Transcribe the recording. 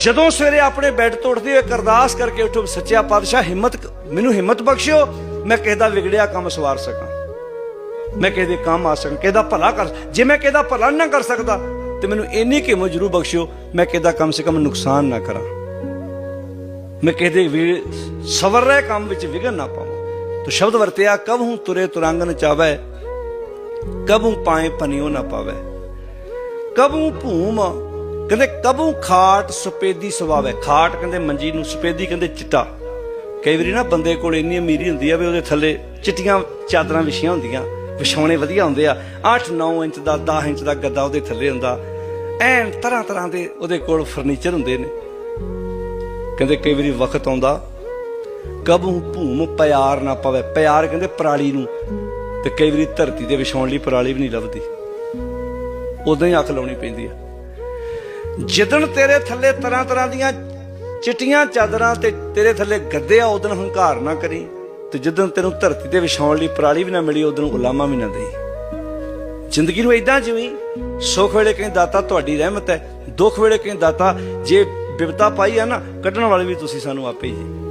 ਜਦੋਂ ਸਵੇਰੇ ਆਪਣੇ ਬੈੱਡ ਤੋਂ ਉੱਠਦੇ ਹੋ ਅਰਦਾਸ ਕਰਕੇ ਉਠੋ, ਸੱਚਿਆ ਪਾਤਸ਼ਾਹ, ਹਿੰਮਤ ਮੈਨੂੰ ਹਿੰਮਤ ਬਖਸ਼ਿਓ, ਮੈਂ ਕਿਸੇ ਦਾ ਵਿਗੜਿਆ ਕੰਮ ਸਵਾਰ ਸਕਾਂ। ਮੈਂ ਕਿਸੇ ਕੰਮ ਆ ਸਕਾਂ, ਕਿਸੇ ਭਲਾ ਕਰ ਜੇ ਮੈਂ ਕਿਸੇ ਭਲਾ ਨਾ ਕਰ ਸਕਦਾ, ਤੇ ਮੈਨੂੰ ਇੰਨੀ ਕਿ ਹਿੰਮਤ ਬਖਸ਼ਿਓ, ਮੈਂ ਕਿਸੇ ਕਮ ਸੇ ਕਮ ਨੁਕਸਾਨ ਨਾ ਕਰਾਂ। ਮੈਂ ਕਿਸੇ ਦੇ ਵੀ ਸਵਰ ਰਹੇ ਕੰਮ ਵਿੱਚ ਵਿਘਨ ਨਾ ਪਾਵਾਂ। ਤੋ ਸ਼ਬਦ ਵਰਤਿਆ, ਕਬ ਹੂੰ ਤੁਰੇ ਤੁਰੰਗਨ ਚਾਵੇ ਕਬਹੂ ਪਾਏ ਪਨਿਓ ਨਾ ਪਾਵੇ। ਕਬੂ ਭੂਮ ਕਹਿੰਦੇ, ਕਬੂ ਖਾਟ ਸਪੇਦੀ ਸਵਾਵੇ ਖਾਟ ਕਹਿੰਦੇ ਮੰਜੀ ਨੂੰ ਸਫੇਦੀ ਕਹਿੰਦੇ, ਚਿੱਟਾ। ਕਈ ਵਾਰੀ ਨਾ ਬੰਦੇ ਕੋਲ ਇੰਨੀ ਅਮੀਰੀ ਹੁੰਦੀ ਆ ਵੀ ਉਹਦੇ ਥੱਲੇ ਚਿੱਟੀਆਂ ਚਾਦਰਾਂ ਵਿਛੀਆਂ ਹੁੰਦੀਆਂ। ਵਿਛਾਉਣੇ ਵਧੀਆ ਹੁੰਦੇ ਆ। 8-9 ਇੰਚ ਦਾ 10 ਇੰਚ ਦਾ ਗੱਦਾ ਉਹਦੇ ਥੱਲੇ ਹੁੰਦਾ। ਐਨ ਤਰ੍ਹਾਂ ਤਰ੍ਹਾਂ ਦੇ ਉਹਦੇ ਕੋਲ ਫਰਨੀਚਰ ਹੁੰਦੇ ਨੇ। ਕਹਿੰਦੇ, ਕਈ ਵਾਰੀ ਵਕਤ ਆਉਂਦਾ। ਕਬੂ ਭੂਮ ਪਿਆਰ ਨਾ ਪਵੇ। ਪਿਆਰ ਕਹਿੰਦੇ, ਪਰਾਲੀ ਨੂੰ। ਤੇ ਕਈ ਵਾਰੀ ਧਰਤੀ ਤੇ ਵਿਛਾਉਣ ਲਈ ਪਰਾਲੀ ਵੀ ਨਹੀਂ ਲੱਭਦੀ। ਉਦੋਂ ਹੀ ਅੱਖ ਲਾਉਣੀ ਪੈਂਦੀ ਆ। ਜਿੱਦਣ ਤੇਰੇ ਥੱਲੇ ਤਰ੍ਹਾਂ ਤਰ੍ਹਾਂ ਦੀਆਂ ਚਿੱਟੀਆਂ ਚਾਦਰਾਂ ਤੇ ਤੇਰੇ ਥੱਲੇ ਗੱਦੇ ਆ ਉਦੋਂ ਹੰਕਾਰ ਨਾ ਕਰੀ। ਤੇ ਜਿੱਦਣ ਤੈਨੂੰ ਧਰਤੀ ਤੇ ਵਿਛਾਉਣ ਲਈ ਪਰਾਲੀ ਵੀ ਨਾ ਮਿਲੀ ਉਦੋਂ ਗੁਲਾਮਾਂ ਵੀ ਨਾ ਦੇਈ। ਜ਼ਿੰਦਗੀ ਨੂੰ ਇਦਾਂ ਜਿਵੇਂ, ਸੁੱਖ ਵੇਲੇ ਕਹਿੰਦੇ ਦਾਤਾ ਤੁਹਾਡੀ ਰਹਿਮਤ ਹੈ, ਦੁੱਖ ਵੇਲੇ ਕਹਿੰਦੇ ਦਾਤਾ, ਜੇ ਬਿਪਤਾ ਪਾਈ ਆ ਨਾ, ਕੱਢਣ ਵਾਲੇ ਵੀ ਤੁਸੀਂ ਸਾਨੂੰ ਆਪੇ ਹੀ ਜੀ।